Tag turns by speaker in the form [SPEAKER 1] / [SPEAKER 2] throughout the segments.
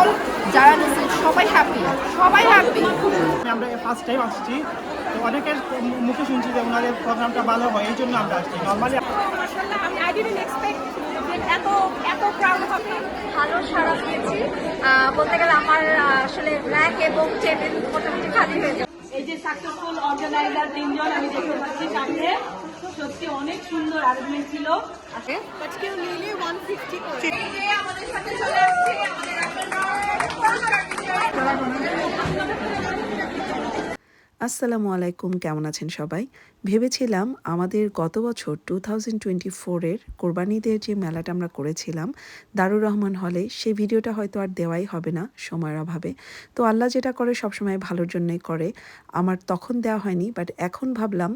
[SPEAKER 1] Stall যারা নিচ্ছে সবাই হ্যাপি সবাই হ্যাপি
[SPEAKER 2] আমরা ফার্স্ট টাইম আসছি তো অনেকের মুখে শুনছি যে ওনাদের প্রোগ্রামটা ভালো হয় এই জন্য আমরা আসছি। নর্মালি
[SPEAKER 3] আমি আই ডিডন্ট এক্সপেক্ট এত এত ক্রাউড হবে।
[SPEAKER 4] ভালো সাড়া পেয়েছি। বলতে গেলে আমার আসলে ব্ল্যাক এবং টেবিল মোটামুটি খালি হয়ে
[SPEAKER 3] যে সাকসেসফুল অর্গানাইজার তিনজন আমি দেখতে পাচ্ছি সামনে। সত্যি অনেক সুন্দর অ্যারেঞ্জমেন্ট ছিল।
[SPEAKER 5] আসসালামু আলাইকুম, কেমন আছেন সবাই? ভেবেছিলাম আমাদের গত বছর টু থাউজেন্ড টোয়েন্টি ফোরের কোরবানিদের যে মেলাটা আমরা করেছিলাম দারুর রহমান হলে সেই ভিডিওটা হয়তো আর দেওয়াই হবে না সময়ের অভাবে। তো আল্লাহ যেটা করে সবসময় ভালোর জন্যই করে। আমার তখন দেওয়া হয়নি বাট এখন ভাবলাম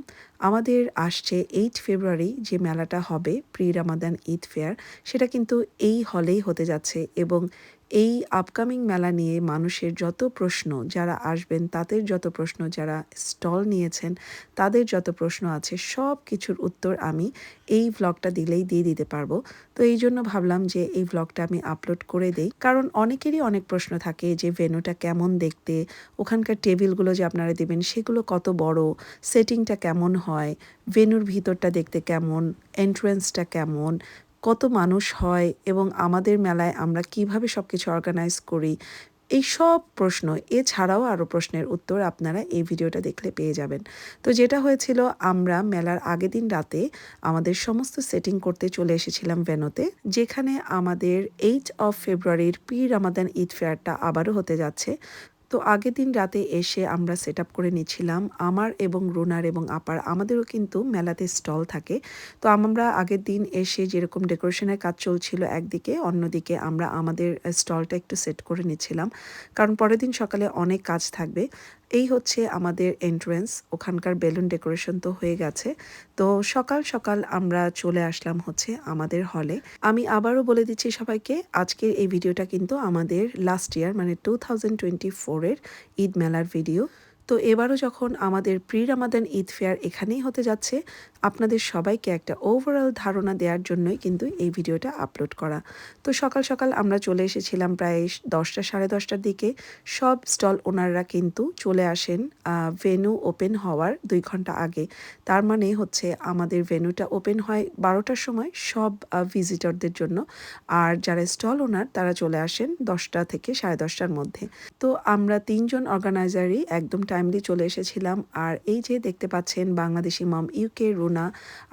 [SPEAKER 5] আমাদের আসছে এইট ফেব্রুয়ারি যে মেলাটা হবে প্রি রামাদান ঈদ ফেয়ার সেটা কিন্তু এই হলেই হতে যাচ্ছে এবং এই আপকামিং মেলা নিয়ে মানুষের যত প্রশ্ন যারা আসবেন, তাদের যত প্রশ্ন যারা স্টল নিয়েছেন, তাদের যত প্রশ্ন আছে, সব কিছুর উত্তর আমি এই ভ্লগটা দিলেই দিয়ে দিতে পারব। তো এই জন্য ভাবলাম যে এই ভ্লগটা আমি আপলোড করে দেই। কারণ অনেকেরই অনেক প্রশ্ন থাকে যে ভেনুটা কেমন দেখতে, ওখানকার টেবিলগুলো যে আপনারা দেবেন, সেগুলো কত বড় সেটিংটা কেমন হয় ভেনুর ভিতরটা দেখতে কেমন এন্ট্রেন্সটা কেমন কত মানুষ হয় এবং আমাদের মেলায় আমরা কীভাবে সব কিছু অর্গানাইজ করি এই সব প্রশ্ন, এছাড়াও আরও প্রশ্নের উত্তর আপনারা এই ভিডিওটা দেখলে পেয়ে যাবেন। তো যেটা হয়েছিল, আমরা মেলার আগের দিন রাতে আমাদের সমস্ত সেটিং করতে চলে এসেছিলাম ভেনোতে যেখানে আমাদের এইট অফ ফেব্রুয়ারির পি রামাদান ঈদ ফেয়ারটা আবারও হতে যাচ্ছে। তো আগের দিন রাতে এসে আমরা সেট করে নিয়েছিলাম আমার এবং রোনার এবং আপার। আমাদেরও কিন্তু মেলাতে স্টল থাকে। তো আমরা আগের দিন এসে যেরকম ডেকোরেশনের কাজ চলছিল একদিকে, অন্যদিকে আমরা আমাদের স্টলটা একটু সেট করে নিয়েছিলাম কারণ পরের দিন সকালে অনেক কাজ থাকবে। এই হচ্ছে আমাদের এন্ট্রেন্স ওখানকার বেলুন ডেকোরেশন তো হয়ে গেছে। তো সকাল সকাল আমরা চলে আসলাম হচ্ছে আমাদের হলে আমি আবারও বলে দিচ্ছি সবাইকে, আজকের এই ভিডিওটা কিন্তু আমাদের লাস্ট ইয়ার মানে টু থাউজেন্ড টোয়েন্টি ফোরের ঈদ মেলার ভিডিও তো এবারও যখন আমাদের প্রি রামাদান ঈদ ফেয়ার এখানেই হতে যাচ্ছে, আপনাদের সবাইকে একটা ওভারঅল ধারণা দেওয়ার জন্যই কিন্তু এই ভিডিওটা আপলোড করা। তো সকাল সকাল আমরা চলে এসেছিলাম প্রায় দশটা সাড়ে দশটার দিকে। সব স্টল ওনাররা কিন্তু চলে আসেন ভেনু ওপেন হওয়ার দুই ঘণ্টা আগে। তার মানে হচ্ছে আমাদের ভেনুটা ওপেন হয় বারোটার সময় সব ভিজিটরদের জন্য। আর যারা স্টল ওনার তারা চলে আসেন দশটা থেকে সাড়ে দশটার মধ্যে। তো আমরা তিনজন অর্গানাইজারই একদম টাইমলি চলে এসেছিলাম। আর এই যে দেখতে পাচ্ছেন বাংলাদেশি মম ইউকে রুনা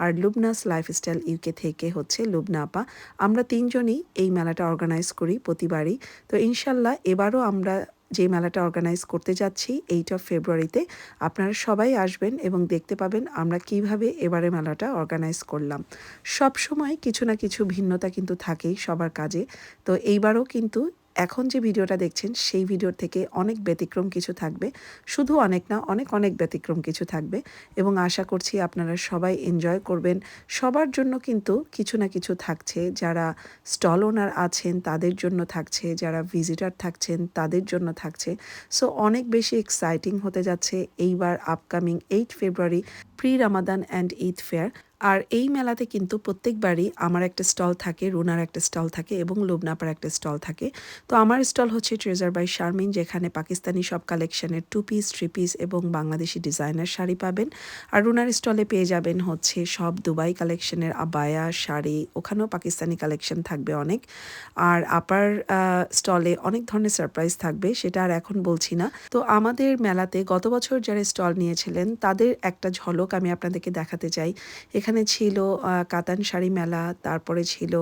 [SPEAKER 5] আর লুবনাস লাইফস্টাইল ইউকে থেকে হচ্ছে লুবনা আপা। আমরা তিনজনই এই মেলাটা অর্গানাইজ করি প্রতিবারই। তো ইনশাল্লাহ এবারও আমরা যে মেলাটা অর্গানাইজ করতে যাচ্ছি এইট অফ ফেব্রুয়ারিতে আপনারা সবাই আসবেন এবং দেখতে পাবেন আমরা কীভাবে এবারে মেলাটা অর্গানাইজ করলাম। সব সময় কিছু না কিছু ভিন্নতা কিন্তু থাকেই সবার কাজে। তো এইবারও কিন্তু এখন যে ভিডিওটা দেখছেন, সেই ভিডিওর থেকে অনেক ব্যতিক্রম কিছু থাকবে। শুধু অনেক না, অনেক অনেক ব্যতিক্রম কিছু থাকবে। এবং আশা করছি আপনারা সবাই এনজয় করবেন। সবার জন্য কিন্তু কিছু না কিছু থাকছে। যারা স্টল ওনার আছেন, তাদের জন্য থাকছে। যারা ভিজিটার থাকছেন, তাদের জন্য থাকছে। সো অনেক বেশি এক্সাইটিং হতে যাচ্ছে এইবার upcoming eight February pre Ramadan and Eid fair আর এই মেলাতে কিন্তু প্রত্যেকবারই আমার একটা স্টল থাকে, রুনার একটা স্টল থাকে এবং লুবনাপার একটা স্টল থাকে। তো আমার স্টল হচ্ছে ট্রেজার বাই শারমিন যেখানে পাকিস্তানি সব কালেকশনের টু পিস থ্রি পিস এবং বাংলাদেশি ডিজাইনার শাড়ি পাবেন। আর রুনার স্টলে পেয়ে যাবেন হচ্ছে সব দুবাই কালেকশনের আবায়া, শাড়ি, ওখানেও পাকিস্তানি কালেকশন থাকবে অনেক। আর আপার স্টলে অনেক ধরনের সারপ্রাইজ থাকবে, সেটা আর এখন বলছি না। তো আমাদের মেলাতে গত বছর যারা স্টল নিয়েছিলেন, তাদের একটা ঝলক আমি আপনাদেরকে দেখাতে চাই। এখানে ছিল কাতান শাড়ি মেলা তারপরে ছিল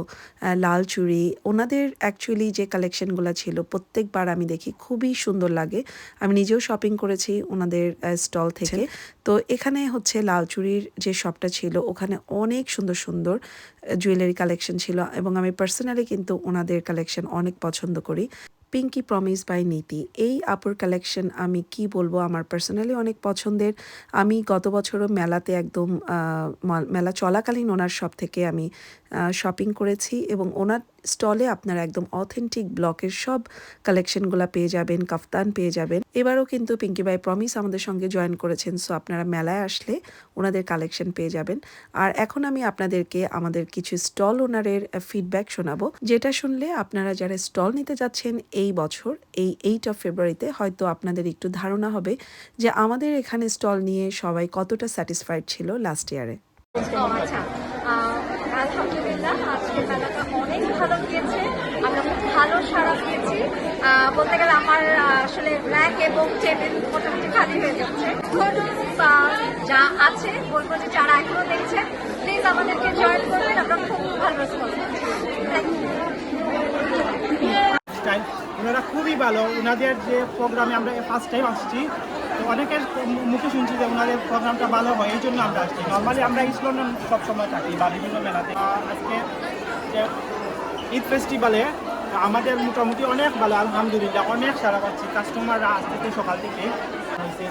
[SPEAKER 5] লাল চুড়ি। ওনাদের অ্যাকচুয়ালি যে কালেকশনগুলো ছিল প্রত্যেকবার আমি দেখি খুবই সুন্দর লাগে। আমি নিজেও শপিং করেছি ওনাদের স্টল থেকে। তো এখানে হচ্ছে লাল চুড়ির যে শপটা ছিল ওখানে অনেক সুন্দর সুন্দর জুয়েলারি কালেকশন ছিল এবং আমি পার্সোনালি কিন্তু ওনাদের কালেকশন অনেক পছন্দ করি। পিঙ্কি প্রমিস বাই নীতি এই আপুর কালেকশন আমি কি বলব, আমার পার্সোনালি অনেক পছন্দের। আমি গত বছরও মেলাতে একদম মেলা চলাকালীন ওনার সব থেকে আমি শপিং করেছি এবং ওনার স্টলে আপনারা একদম অথেন্টিক ব্লকের সব কালেকশনগুলো পেয়ে যাবেন, কাফতান পেয়ে যাবেন। এবারও কিন্তু পিঙ্কি বাই প্রমিস আমাদের সঙ্গে জয়েন করেছেন সো আপনারা মেলায় আসলে ওনাদের কালেকশন পেয়ে যাবেন। আর এখন আমি আপনাদেরকে আমাদের কিছু স্টল ওনারের ফিডব্যাক শোনাবো, যেটা শুনলে আপনারা যারা স্টল নিতে যাচ্ছেন এই বছর, এই এইট অফ ফেব্রুয়ারিতে হয়তো আপনাদের একটু ধারণা হবে যে আমাদের এখানে স্টল নিয়ে সবাই কতটা স্যাটিসফাইড ছিল লাস্ট ইয়ারে
[SPEAKER 4] ও আচ্ছা আহ, আলহামদুলিল্লাহ আজকে মেলাটা অনেক ভালো গিয়েছে আমরা খুব ভালো পেয়েছি আহ, বলতে গেলে আমার আসলে র্যাক এবং টেবিল মোটামুটি খালি হয়ে যাচ্ছে। যা আছে বলব যে যারা এখনও দেখছেন প্লিজ আমাদেরকে জয়েন করবেন আমরা খুব ভালো রেসপন্স
[SPEAKER 2] ওনারা খুবই ভালো। ওনাদের যে প্রোগ্রামে আমরা ফার্স্ট টাইম আসছি তো অনেকের মুখে শুনছি যে ওনাদের প্রোগ্রামটা ভালো হয় এই জন্য আমরা আসছি। নর্মালি আমরা ইস্ট সবসময় থাকি বা বিভিন্ন মেলাতে। আজকে যে ঈদ ফেস্টিভ্যালে আমাদের মোটামুটি অনেক ভালো আলহামদুলিল্লাহ অনেক সারা পাচ্ছি কাস্টমাররা আজ থেকে সকাল থেকে হয়েছে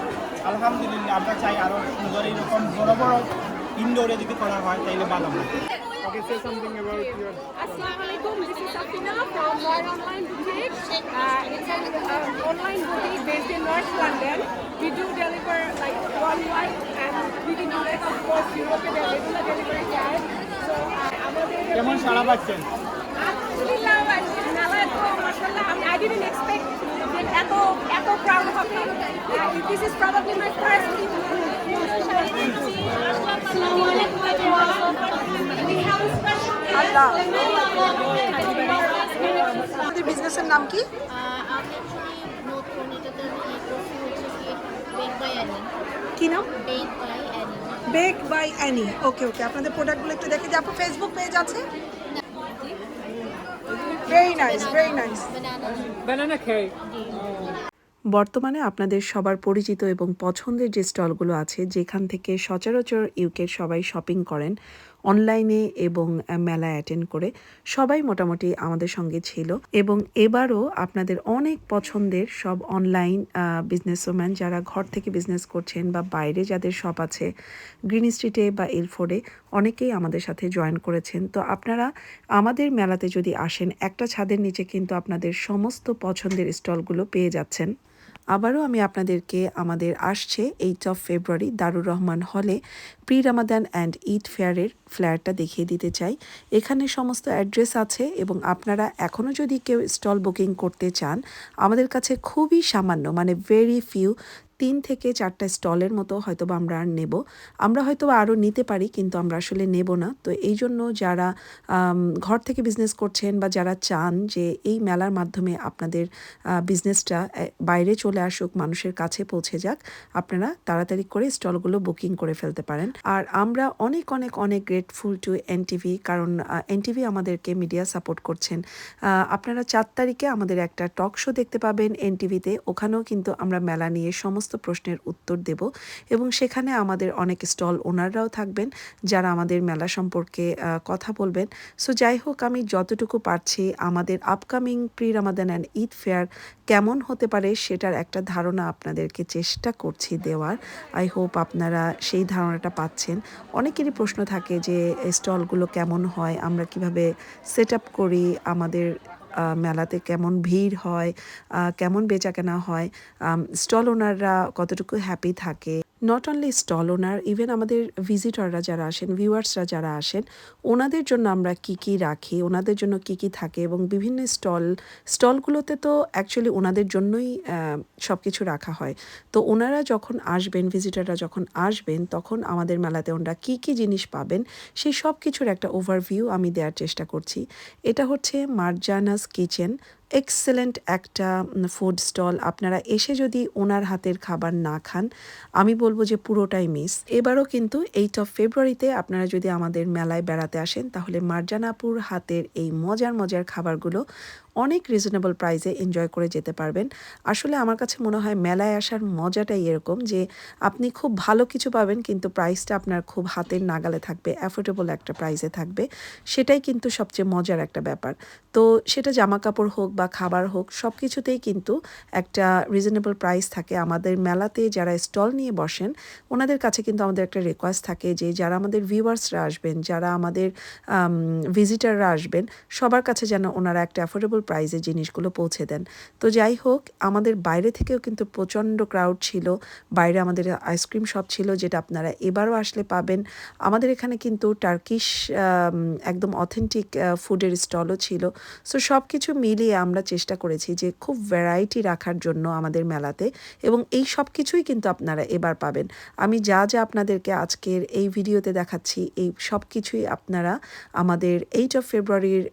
[SPEAKER 2] আলহামদুলিল্লাহ আমরা চাই আরও সুন্দর এইরকম বড় বড় ইনডোরে যদি করা হয় তাইলে ভালো হয় Okay, say something about
[SPEAKER 6] Assalamu alaikum. This is Safina from More Online Boutique. Uh, it's an uh, online boutique based in North London. We do deliver like worldwide and within US, of course, Europe, we regular delivery charge. So, uh, আমাদের
[SPEAKER 2] কেমন সারা পাচ্ছেন
[SPEAKER 6] আলহামদুলিল্লাহ মেলা তো মাশাআল্লাহ আমি I didn't expect এত এত হবে। Uh,
[SPEAKER 5] আমাদের বিজনেসের নাম কি?
[SPEAKER 7] কি
[SPEAKER 5] নাম?
[SPEAKER 7] Bake by Annie
[SPEAKER 5] okay okay আপনাদের প্রোডাক্টগুলো একটু দেখে। যে আপনার ফেসবুক পেজ আছে? ভেরি নাইস ভেরি নাইস
[SPEAKER 7] বানানা
[SPEAKER 5] বর্তমানে আপনাদের সবার পরিচিত এবং পছন্দের যে স্টলগুলো আছে যেখান থেকে সচরাচর ইউকের সবাই শপিং করেন অনলাইনে এবং মেলা অ্যাটেন্ড করে সবাই মোটামুটি আমাদের সঙ্গে ছিল। এবং এবারও আপনাদের অনেক পছন্দের সব অনলাইন বিজনেসম্যান যারা ঘর থেকে বিজনেস করছেন বা বাইরে যাদের শপ আছে গ্রিন স্ট্রিটে বা এলফোর্ডে অনেকেই আমাদের সাথে জয়েন করেছেন। তো আপনারা আমাদের মেলাতে যদি আসেন, একটা ছাদের নিচে কিন্তু আপনাদের সমস্ত পছন্দের স্টলগুলো পেয়ে যাচ্ছেন। আবারও আমি আপনাদেরকে আমাদের আসছে eight of February Darur Rahman হলে প্রি রামাদান অ্যান্ড ঈদ ফেয়ারের ফ্ল্যাটটা দেখিয়ে দিতে চাই। এখানে সমস্ত অ্যাড্রেস আছে এবং আপনারা এখনও যদি কেউ স্টল বুকিং করতে চান, আমাদের কাছে খুবই সামান্য মানে ভেরি ফিউ তিন থেকে চারটা স্টলের মতো হয়তো বা আমরা আর নেব। আমরা হয়তো আরও নিতে পারি, কিন্তু আমরা আসলে নেব না। তো এই জন্য যারা ঘর থেকে বিজনেস করছেন বা যারা চান যে এই মেলার মাধ্যমে আপনাদের বিজনেসটা বাইরে চলে আসুক, মানুষের কাছে পৌঁছে যাক, আপনারা তাড়াতাড়ি করে স্টলগুলো বুকিং করে ফেলতে পারেন। আর আমরা অনেক অনেক অনেক গ্রেটফুল টু এনটিভি কারণ এনটিভি আমাদেরকে মিডিয়া সাপোর্ট করছেন। আপনারা চার তারিখে আমাদের একটা টক শো দেখতে পাবেন এনটিভিতে ওখানেও কিন্তু আমরা মেলা নিয়ে সমস্ত প্রশ্নের উত্তর দেব এবং সেখানে আমাদের অনেক স্টল ওনাররাও থাকবেন যারা আমাদের মেলা সম্পর্কে কথা বলবেন। সো যাই হোক, আমি যতটুকু পারছি আমাদের upcoming pre Ramadan and Eid fair কেমন হতে পারে সেটার একটা ধারণা আপনাদেরকে চেষ্টা করছি দেওয়ার। আই হোপ আপনারা সেই ধারণাটা পাচ্ছেন। অনেকেরই প্রশ্ন থাকে যে স্টলগুলো কেমন হয়, আমরা কীভাবে সেট আপ করি, আমাদের মেলাতে কেমন ভিড় হয় কেমন বেচাকেনা হয় স্টল ওনাররা কতটুকু হ্যাপি থাকে। Not only stall owner even আমাদের ভিজিটররা যারা আসেন ভিউয়ার্সরা যারা আসেন, ওনাদের জন্য আমরা কি কি রাখি, ওনাদের জন্য কি কি থাকে এবং বিভিন্ন স্টল স্টলগুলোতে তো অ্যাকচুয়ালি ওনাদের জন্যই সব কিছু রাখা হয়। তো ওনারা যখন আসবেন ভিজিটররা যখন আসবেন, তখন আমাদের মেলাতে ওনারা কি কি জিনিস পাবেন, সেই সব কিছুর একটা ওভারভিউ আমি দেওয়ার চেষ্টা করছি। এটা হচ্ছে মার্জানাস কিচেন। এক্সেলেন্ট একটা ফুড স্টল আপনারা এসে যদি ওনার হাতের খাবার না খান, আমি বলব যে পুরোটাই মিস এবারও কিন্তু এইট অফ ফেব্রুয়ারিতে আপনারা যদি আমাদের মেলায় বেড়াতে আসেন, তাহলে মার্জানাপুর হাতের এই মজার মজার খাবারগুলো অনেক রিজনেবল প্রাইসে এনজয় করে যেতে পারবেন। আসলে আমার কাছে মনে হয় মেলায় আসার মজাটাই এরকম যে, আপনি খুব ভালো কিছু পাবেন কিন্তু প্রাইসটা আপনার খুব হাতের নাগালে থাকবে অ্যাফোর্ডেবল একটা প্রাইসে থাকবে। সেটাই কিন্তু সবচেয়ে মজার একটা ব্যাপার। তো সেটা জামা কাপড় হোক বা খাবার হোক সব কিছুতেই কিন্তু একটা রিজনেবল প্রাইস থাকে। আমাদের মেলাতে যারা স্টল নিয়ে বসেন, ওনাদের কাছে কিন্তু আমাদের একটা রিকোয়েস্ট থাকে যে, যারা আমাদের ভিউয়ার্সরা আসবেন, যারা আমাদের ভিজিটাররা আসবেন, সবার কাছে যেন ওনারা একটা অ্যাফোর্ডেবল প্রাইসে জিনিসগুলো পৌঁছে দেন। তো যাই হোক, আমাদের বাইরে থেকেও কিন্তু প্রচণ্ড ক্রাউড ছিল। বাইরে আমাদের আইসক্রিম শপ ছিল যেটা আপনারা এবারও আসলে পাবেন। আমাদের এখানে কিন্তু টার্কিশ একদম অথেন্টিক ফুডের স্টলও ছিল। সো সব কিছু মিলিয়ে আমরা চেষ্টা করেছি যে খুব ভ্যারাইটি রাখার জন্য আমাদের মেলাতে এবং এই সব কিছুই কিন্তু আপনারা এবার পাবেন। আমি যা যা আপনাদেরকে আজকের এই ভিডিওতে দেখাচ্ছি, এই সব কিছুই আপনারা আমাদের এইট অফ ফেব্রুয়ারির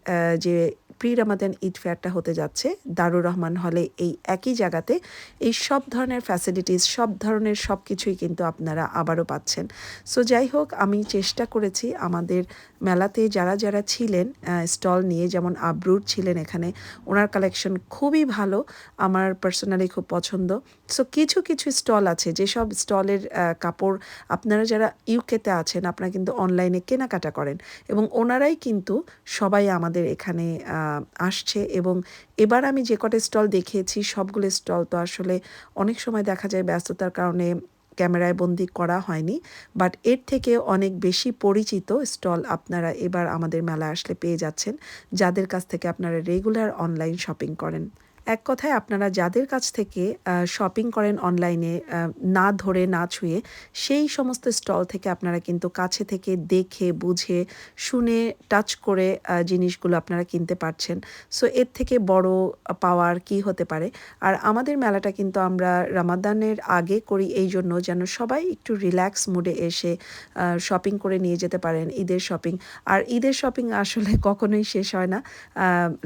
[SPEAKER 5] যে প্রি রামাদান ঈদ ফেয়ারটা হতে যাচ্ছে। দারুর রহমান হলে এই একই জায়গাতে এই সব ধরনের ফ্যাসিলিটিস সব ধরনের সব কিছুই কিন্তু আপনারা আবারও পাচ্ছেন। সো যাই হোক, আমি চেষ্টা করেছি আমাদের মেলাতে যারা যারা ছিলেন স্টল নিয়ে, যেমন আবরুর ছিলেন এখানে, ওনার কালেকশন খুবই ভালো, আমার পার্সোনালি খুব পছন্দ। সো কিছু কিছু স্টল আছে যেসব স্টলের কাপড় আপনারা যারা ইউকেতে আছেন, আপনারা কিন্তু অনলাইনে কেনাকাটা করেন এবং ওনারাই কিন্তু সবাই আমাদের এখানে আসছে এবং এবার আমি যে কটা স্টল দেখিয়েছি, সবগুলো স্টল তো আসলে অনেক সময় দেখা যায় ব্যস্ততার কারণে ক্যামেরায় বন্দি করা হয়নি বাট এর থেকে অনেক বেশি পরিচিত স্টল আপনারা এবার আমাদের মেলায় আসলে পেয়ে যাচ্ছেন, যাদের কাছ থেকে আপনারা রেগুলার অনলাইন শপিং করেন। এক কথায় আপনারা যাদের কাছ থেকে শপিং করেন অনলাইনে না ধরে, না ছুঁয়ে, সেই সমস্ত স্টল থেকে আপনারা কিন্তু কাছে থেকে দেখে, বুঝে, শুনে টাচ করে জিনিসগুলো আপনারা কিনতে পারছেন। সো এর থেকে বড় পাওয়ার কি হতে পারে? আর আমাদের মেলাটা কিন্তু আমরা রামাদানের আগে করি এই জন্য যেন সবাই একটু রিল্যাক্স মুডে এসে শপিং করে নিয়ে যেতে পারেন ঈদের শপিং আর ঈদের শপিং আসলে কখনোই শেষ হয় না।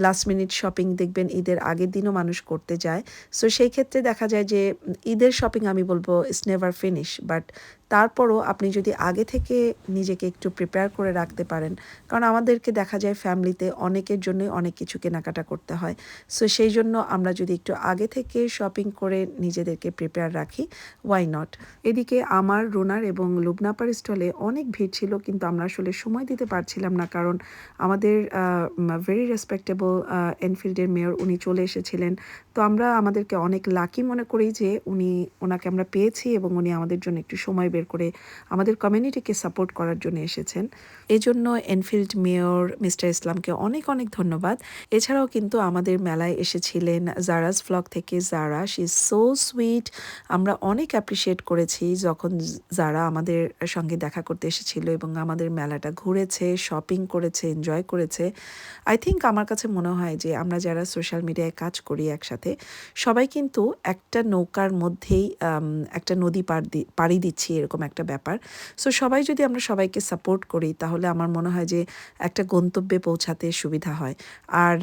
[SPEAKER 5] লাস্ট মিনিট শপিং দেখবেন ঈদের আগের দিনও মানুষ করতে যায়। সো সেই ক্ষেত্রে দেখা যায় যে, ঈদের শপিং আমি বলব ইটস নেভার ফিনিশ বাট তারপরও আপনি যদি আগে থেকে নিজেকে একটু প্রিপেয়ার করে রাখতে পারেন, কারণ আমাদেরকে দেখা যায় ফ্যামিলিতে অনেকের জন্যই অনেক কিছু কেনাকাটা করতে হয়। সো সেই জন্য আমরা যদি একটু আগে থেকে শপিং করে নিজেদেরকে প্রিপেয়ার রাখি ওয়াই নট এদিকে আমার, রোনার এবং লুবনাপার স্টলে অনেক ভিড় ছিল, কিন্তু আমরা আসলে সময় দিতে পারছিলাম না, কারণ আমাদের ভেরি রেসপেক্টেবল এনফিল্ডের মেয়র উনি চলে এসেছিলেন। তো আমরা আমাদেরকে অনেক লাকি মনে করি যে উনি, ওনাকে আমরা পেয়েছি এবং উনি আমাদের জন্য একটু সময় বের করে আমাদের কমিউনিটিকে সাপোর্ট করার জন্য এসেছেন। এজন্য এনফিল্ড মেয়র মিস্টার ইসলামকে অনেক অনেক ধন্যবাদ। এছাড়াও কিন্তু আমাদের মেলায় এসেছিলেন জারাস ফ্লগ থেকে Zara she is so sweet আমরা অনেক অ্যাপ্রিসিয়েট করেছি যখন যারা আমাদের সঙ্গে দেখা করতে এসেছিল এবং আমাদের মেলাটা ঘুরেছে শপিং করেছে এনজয় করেছে। আই থিঙ্ক আমার কাছে মনে হয় যে আমরা যারা সোশ্যাল মিডিয়ায় কাজ করি একসাথে, সবাই কিন্তু একটা নৌকার মধ্যেই একটা নদী পাড়ি দিচ্ছি এরকম একটা ব্যাপার। সো সবাই যদি আমরা সবাইকে সাপোর্ট করি তাহলে আমার মনে হয় যে একটা গন্তব্যে পৌঁছাতে সুবিধা হয়। আর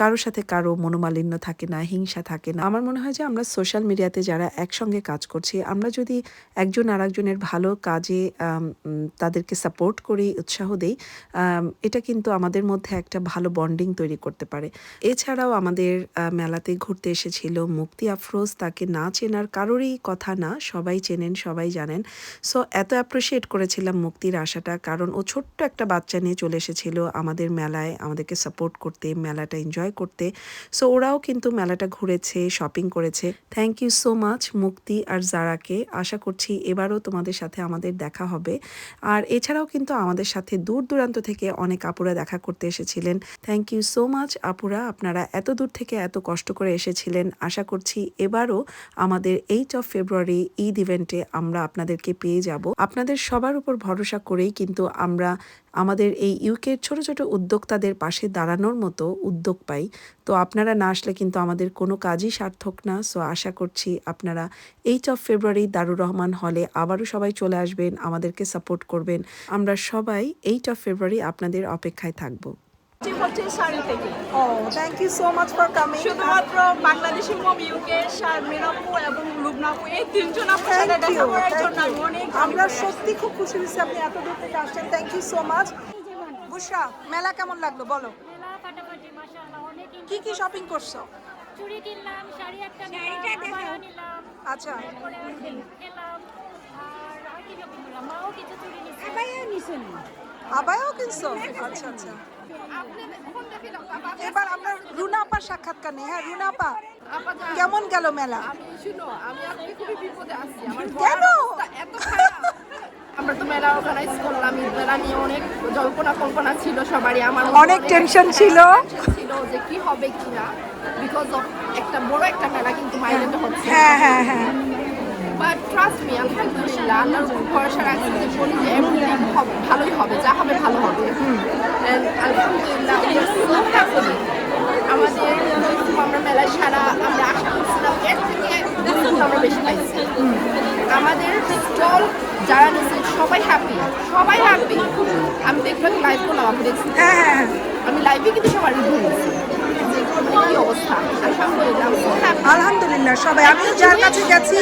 [SPEAKER 5] কারোর সাথে কারও মনোমালিন্য থাকে না, হিংসা থাকে না। আমার মনে হয় যে আমরা সোশ্যাল মিডিয়াতে যারা একসঙ্গে কাজ করছি, আমরা যদি একজন আরেকজনের ভালো কাজে তাদেরকে সাপোর্ট করি, উৎসাহ দেই এটা কিন্তু আমাদের মধ্যে একটা ভালো বন্ডিং তৈরি করতে পারে। এছাড়াও আমাদের মেলাতে ঘুরতে এসেছিল মুক্তি আফরোজ, তাকে না চেনার কারোরই কথা না, সবাই চেনেন, সবাই জানেন। সো এত অ্যাপ্রিসিয়েট করেছিলাম মুক্তির আশাটা, কারণ ও ছোট্ট একটা বাচ্চা নিয়ে চলে এসেছিল আমাদের মেলায়, আমাদেরকে সাপোর্ট করতে, মেলাটা এনজয় করতে। সো ওরাও কিন্তু মেলাটা ঘুরেছে শপিং করেছে। থ্যাংক ইউ সো মাচ মুক্তি আর জারাকে। আশা করছি এবারও তোমাদের সাথে আমাদের দেখা হবে। আর এছাড়াও কিন্তু আমাদের সাথে দূর দূরান্ত থেকে অনেক আপুরা দেখা করতে এসেছিলেন। থ্যাংক ইউ সো মাচ আপুরা। আপনারা এত দূর থেকে এত কষ্ট করে এসেছিলেন। আশা করছি এবারও আমাদের এইট অফ ফেব্রুয়ারি ঈদ ইভেন্টে আমরা আপনাদেরকে পেয়ে যাব। আপনাদের সবার উপর ভরসা করেই কিন্তু আমরা আমাদের এই ইউকের ছোট ছোট উদ্যোক্তাদের পাশে দাঁড়ানোর মতো উদ্যোগ পাই। তো আপনারা না আসলে কিন্তু আমাদের কোনো কাজই সার্থক না। সো আশা করছি আপনারা eight of February Darur Rahman হলে আবারও সবাই চলে আসবেন, আমাদেরকে সাপোর্ট করবেন। আমরা সবাই এইট অফ ফেব্রুয়ারি আপনাদের অপেক্ষায় থাকব।
[SPEAKER 3] হচ্ছে শাড়ি থেকে।
[SPEAKER 8] ও thank you so much for coming
[SPEAKER 3] শুধুমাত্র বাংলাদেশি মম ইউকে শারমিনাপু এবং লুবনাপু এই তিনজন আপুর সাথে দেখা করার জন্য আমি অনেক
[SPEAKER 8] আমরা সত্যি খুব খুশি হয়েছি আপনি এত দূর থেকে আসছেন। Thank you so much Bushra মেলা কেমন লাগল বলো?
[SPEAKER 9] মেলা ফাটাফাটি মাশাআল্লাহ অনেক
[SPEAKER 8] কি কি শপিং করছ?
[SPEAKER 9] চুড়ি কিনলাম শাড়ি একটা নিলাম
[SPEAKER 8] আচ্ছা।
[SPEAKER 9] আর আর কি শপিং করলাম? মাও কিছু চুড়ি নিচ্ছে আবাইও নিছেন
[SPEAKER 8] আবায়াও কিনছো আচ্ছা আচ্ছা। এবার আমরা রুনা আপার সাক্ষাৎকার নেই। হ্যাঁ রুনা আপা কেমন গেল মেলা? কেন?
[SPEAKER 1] আমরা তো মেলা অর্গানাইজ করলাম ঈদ মেলা নিয়ে অনেক জল্পনা কল্পনা ছিল সবারই। আমার
[SPEAKER 8] অনেক tension ছিল।
[SPEAKER 1] যে কি হবে কিনা বিকজ অফ একটা বড় একটা মেলা কিন্তু মাইলেন্ড হচ্ছে।
[SPEAKER 8] হ্যাঁ হ্যাঁ হ্যাঁ।
[SPEAKER 1] বাট ট্রাস্ট মি আলহামদুলিল্লাহ আল্লাহর উপর ভরসা রাখছি যে বলি যে এভরিথিং হবে ভালোই হবে যা হবে ভালো হবে। And আলহামদুলিল্লাহ আমাদের আমরা মেলায় সারা আমরা আশা করছিলাম এর থেকে আমরা বেশি পাইছি। আমাদের স্টল যারা নিচ্ছে সবাই হ্যাপি সবাই হ্যাপি আমি একটু লাইভ করলাম আপনি দেখছি আমি লাইভে কিন্তু সবার রিভিউ কি অবস্থা? আলহামদুলিল্লাহ আমি
[SPEAKER 8] সবাই আমিও যার কাছে গেছি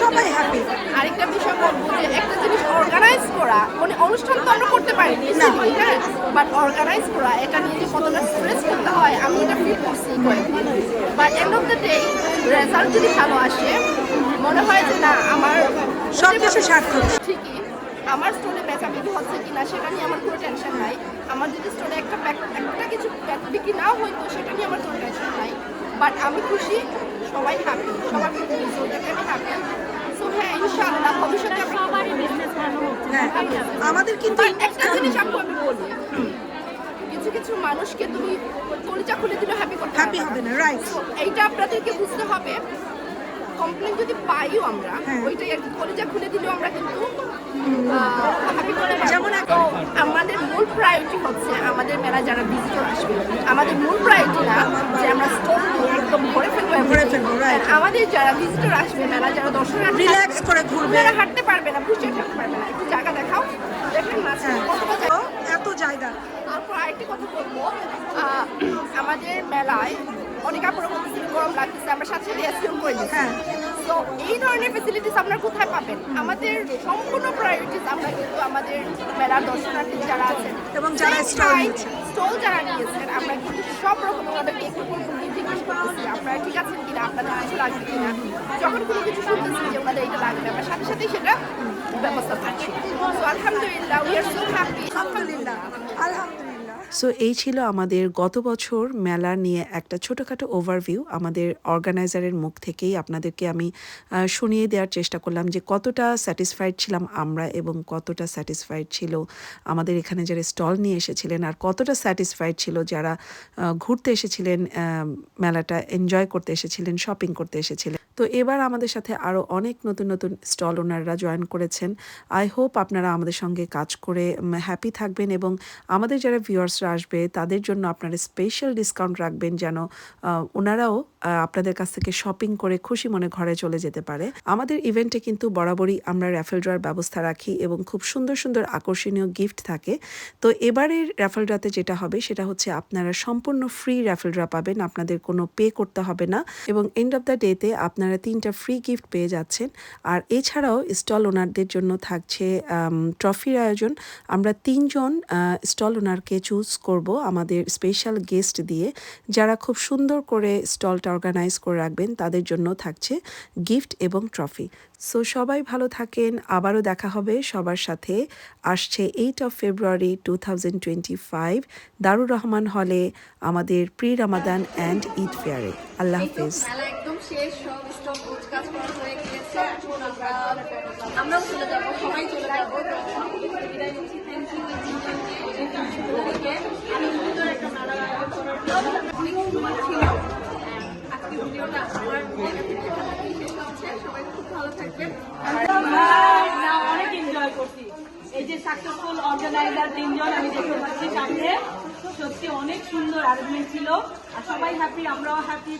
[SPEAKER 8] সবাই হ্যাপি
[SPEAKER 1] আরেকটা বিষয় বলব যে একটা জিনিস অর্গানাইজ করা মানে অনুষ্ঠান তো আমরা করতে পারি easily, হ্যাঁ? বাট অর্গানাইজ করা এটা নিয়ে কতটা স্ট্রেস করতে হয় আমি এটা ফিল করছি but end of the day result যদি ভালো আসে মনে হয় যে না আমার
[SPEAKER 8] সব কিছু সার্থক।
[SPEAKER 1] আমার স্টোরে বেচা বিক্রি হচ্ছে কিনা সেটা নিয়ে আমার কোনো টেনশন নাই। আমার যদি স্টোরে একটা প্যাক- একটা কিছু প্যাক- বিক্রি নাও হইতো সেটা নিয়ে আমার কোনো টেনশন নাই। বাট আমি খুশি সবাই হ্যাপি সবার আমি হ্যাপি সো হ্যাঁ ইনশাআল্লাহ ভবিষ্যতে আমরা
[SPEAKER 9] সবারই বিজনেস ভালো হচ্ছে
[SPEAKER 8] হ্যাঁ আমাদের কিন্তু
[SPEAKER 1] একটা জিনিস আমি বলি। কিছু কিছু মানুষকে তুমি কলিজা খুলে দিলে হ্যাপি করতে
[SPEAKER 8] হ্যাপি হবে
[SPEAKER 1] না।
[SPEAKER 8] না রাইট
[SPEAKER 1] এইটা আপনাদেরকে বুঝতে হবে। কমপ্লেন যদি পাইও আমরা
[SPEAKER 8] হ্যাঁ।
[SPEAKER 1] ওইটাই আর কি। কলিজা খুলে দিলেও আমরা কিন্তু
[SPEAKER 8] যেমন
[SPEAKER 1] তো আমাদের মূল প্রায়োরিটি হচ্ছে আমাদের মেলা যারা ভিজিটর আসবে আমাদের মূল প্রায়োরিটি না যে আমরা স্টল একদম ভরে ফেলব
[SPEAKER 8] ভরে ফেলব,
[SPEAKER 1] আমাদের যারা ভিজিটর আসবে মেলা যারা দর্শনার্থী
[SPEAKER 8] রিল্যাক্স করে ঘুরবে।
[SPEAKER 1] যারা হাঁটতে পারবে না বুঝতে পারবে না। একটু জায়গা দেখাও দেখেন না
[SPEAKER 8] হ্যাঁ। এত জায়গা।
[SPEAKER 1] তারপর আরেকটি কথা বলব আমাদের মেলায় অনেক আপনারা বলতেছেন গরম লাগতেছে আমরা সাথে সাথে এসিও করে দিচ্ছি
[SPEAKER 8] হ্যাঁ।
[SPEAKER 1] তো এই ধরনের ফেসিলিটিস আপনারা কোথায় পাবেন? আমাদের সম্পূর্ণ প্রায়োরিটিস আমরা কিন্তু আমাদের মেলার দর্শনার্থী যারা আছেন
[SPEAKER 8] এবং যারা।
[SPEAKER 1] স্টল যারা নিয়েছেন আমরা কিন্তু সব রকম ওনাদেরকে একটু জিজ্ঞেস করতেছি আপনারা ঠিক আছেন কিনা আপনাদের কিছু লাগবে কিনা? যখন কোনো কিছু শুনতেছি যে ওনাদের এটা লাগবে আমরা সাথে সাথেই সেটা ব্যবস্থা করছি। তো আলহামদুলিল্লাহ উই আর সো হ্যাপি
[SPEAKER 8] আলহামদুলিল্লাহ। আলহামদুলিল্লাহ।
[SPEAKER 5] সো এই ছিল আমাদের গত বছর মেলা নিয়ে একটা ছোটোখাটো ওভারভিউ আমাদের অর্গানাইজারের মুখ থেকেই আপনাদেরকে আমি শুনিয়ে দেওয়ার চেষ্টা করলাম যে কতটা স্যাটিসফাইড ছিলাম আমরা এবং কতটা স্যাটিসফাইড ছিল আমাদের এখানে যারা স্টল নিয়ে এসেছিলেন আর কতটা স্যাটিসফাইড ছিল যারা ঘুরতে এসেছিলেন মেলাটা এনজয় করতে এসেছিলেন শপিং করতে এসেছিলেন। তো এবার আমাদের সাথে আরও অনেক নতুন নতুন স্টল ওনাররা জয়েন করেছেন। আই হোপ আপনারা আমাদের সঙ্গে কাজ করে হ্যাপি থাকবেন এবং আমাদের যারা ভিউয়ার্সরা আসবে। তাদের জন্য আপনারা স্পেশাল ডিসকাউন্ট রাখবেন যেন ওনারাও আপনাদের কাছ থেকে শপিং করে খুশি মনে ঘরে চলে যেতে পারে। আমাদের ইভেন্টে কিন্তু বরাবরই আমরা র্যাফেল ড্রয়ার ব্যবস্থা রাখি এবং খুব সুন্দর সুন্দর আকর্ষণীয় গিফট থাকে। তো এবারের র্যাফেল ড্রাতে যেটা হবে, সেটা হচ্ছে আপনারা সম্পূর্ণ ফ্রি র্যাফেল ড্রা পাবেন, আপনাদের কোনো পে করতে হবে না এবং এন্ড অফ দ্য ডেতে আপনারা তিনটা ফ্রি গিফট পেয়ে যাচ্ছেন। আর এছাড়াও স্টল ওনারদের জন্য থাকছে ট্রফির আয়োজন। আমরা তিনজন স্টল ওনারকে চুজ করব আমাদের স্পেশাল গেস্ট দিয়ে যারা খুব সুন্দর করে স্টলটা অর্গানাইজ করে রাখবেন তাদের জন্য থাকছে গিফট এবং ট্রফি সো সবাই ভালো থাকেন আবারও দেখা হবে সবার সাথে আসছে eight of February two thousand twenty five Darur Rahman হলে আমাদের প্রি রামাদান অ্যান্ড ঈদ ফেয়ারে আল্লাহ হাফিজ।
[SPEAKER 4] একদম শেষ সব স্টক কাজ করা হয়ে গিয়েছে। আমরা চলে যাব তো বিদায় নিচ্ছি থ্যাংক ইউ সুন্দর একটা মেলা আয়োজন করার জন্য অনেক সুন্দর ছিল আজকে ভিডিওটা আমার শেষ হচ্ছে সবাই খুব ভালো থাকবেন
[SPEAKER 3] না অনেক এনজয় করছি এই যে সাকসেসফুল অর্গানাইজার তিনজন আমি দেখতে পাচ্ছি সামনে। সত্যি অনেক সুন্দর অ্যারেঞ্জমেন্ট ছিল। আর সবাই হ্যাপি আমরাও হ্যাপি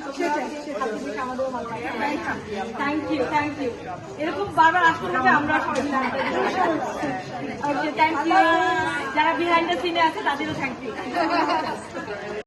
[SPEAKER 3] আমাদেরও ভালো লাগে। থ্যাংক ইউ থ্যাংক ইউ এরকম বারবার আসতে হবে আমরা সবাই থ্যাংক ইউ যারা বিহাইন্ড দ্য সিনে আছে তাদেরও থ্যাংক ইউ